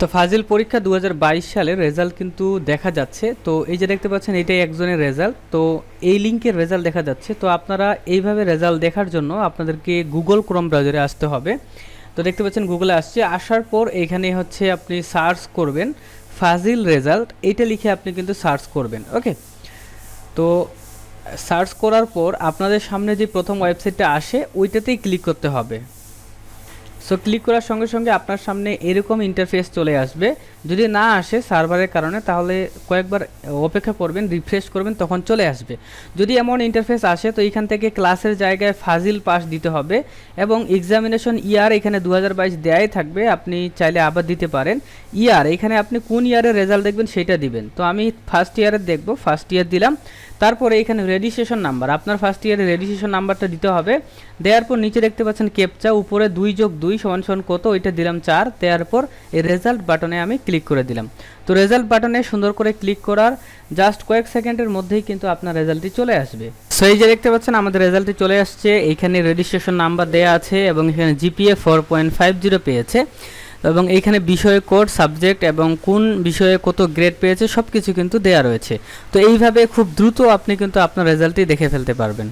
তো ফাজিল পরীক্ষা দু সালের রেজাল্ট কিন্তু দেখা যাচ্ছে। তো এই যে দেখতে পাচ্ছেন, এটাই একজনের রেজাল্ট। তো এই লিঙ্কের রেজাল্ট দেখা যাচ্ছে। তো আপনারা এইভাবে রেজাল্ট দেখার জন্য আপনাদেরকে গুগল ক্রোম ব্রাউজারে আসতে হবে। তো দেখতে পাচ্ছেন, গুগলে আসছে। আসার পর এখানে হচ্ছে আপনি সার্চ করবেন ফাজিল রেজাল্ট। এইটা লিখে আপনি কিন্তু সার্চ করবেন, ওকে? তো সার্চ করার পর আপনাদের সামনে যে প্রথম ওয়েবসাইটটা আসে, ওইটাতেই ক্লিক করতে হবে। সো ক্লিক করার সঙ্গে সঙ্গে আপনার সামনে এরকম ইন্টারফেস চলে আসবে। যদি না আসে সার্ভারের কারণে, তাহলে কয়েকবার অপেক্ষা করবেন রিফ্রেশ করবেন, তখন চলে আসবে। যদি এমন ইন্টারফেস আসে, তো এখান থেকে ক্লাসের জায়গায় ফাজিল পাস দিতে হবে এবং এক্সামিনেশন ইয়ার এখানে দু হাজার বাইশ থাকবে, আপনি চাইলে আবার দিতে পারেন। ইয়ার এখানে আপনি কোন ইয়ারের রেজাল্ট দেখবেন সেটা দিবেন। তো আমি ফার্স্ট ইয়ারের দেখব ফার্স্ট ইয়ার দিলাম। তারপরে এখানে রেজিস্ট্রেশন নাম্বার আপনার ফার্স্ট ইয়ারের রেজিস্ট্রেশন নাম্বারটা দিতে হবে। দেওয়ার পর নিচে দেখতে পাচ্ছেন কেপচা উপরে দুই যোগ দুই সমান সমান কত ওইটা দিলাম চার, দেওয়ার পর এই রেজাল্ট বাটনে আমি ক্লিক করে দিলাম। তো রেজাল্ট বাটনে সুন্দর করে ক্লিক করার জাস্ট কয়েক সেকেন্ডের মধ্যেই কিন্তু আপনার রেজাল্টটি চলে আসবে। সো এই যে দেখতে পাচ্ছেন, আমাদের রেজাল্টটি চলে আসছে। এইখানে রেজিস্ট্রেশন নাম্বার দেওয়া আছে এবং এখানে GPA four point five zero পেয়েছে। এবং এইখানে বিষয় কোড সাবজেক্ট এবং কোন বিষয়ে কত গ্রেড পেয়েছে সব কিছু কিন্তু দেওয়া রয়েছে। তো এইভাবে খুব দ্রুত আপনি কিন্তু আপনার রেজাল্টটি দেখে ফেলতে পারবেন।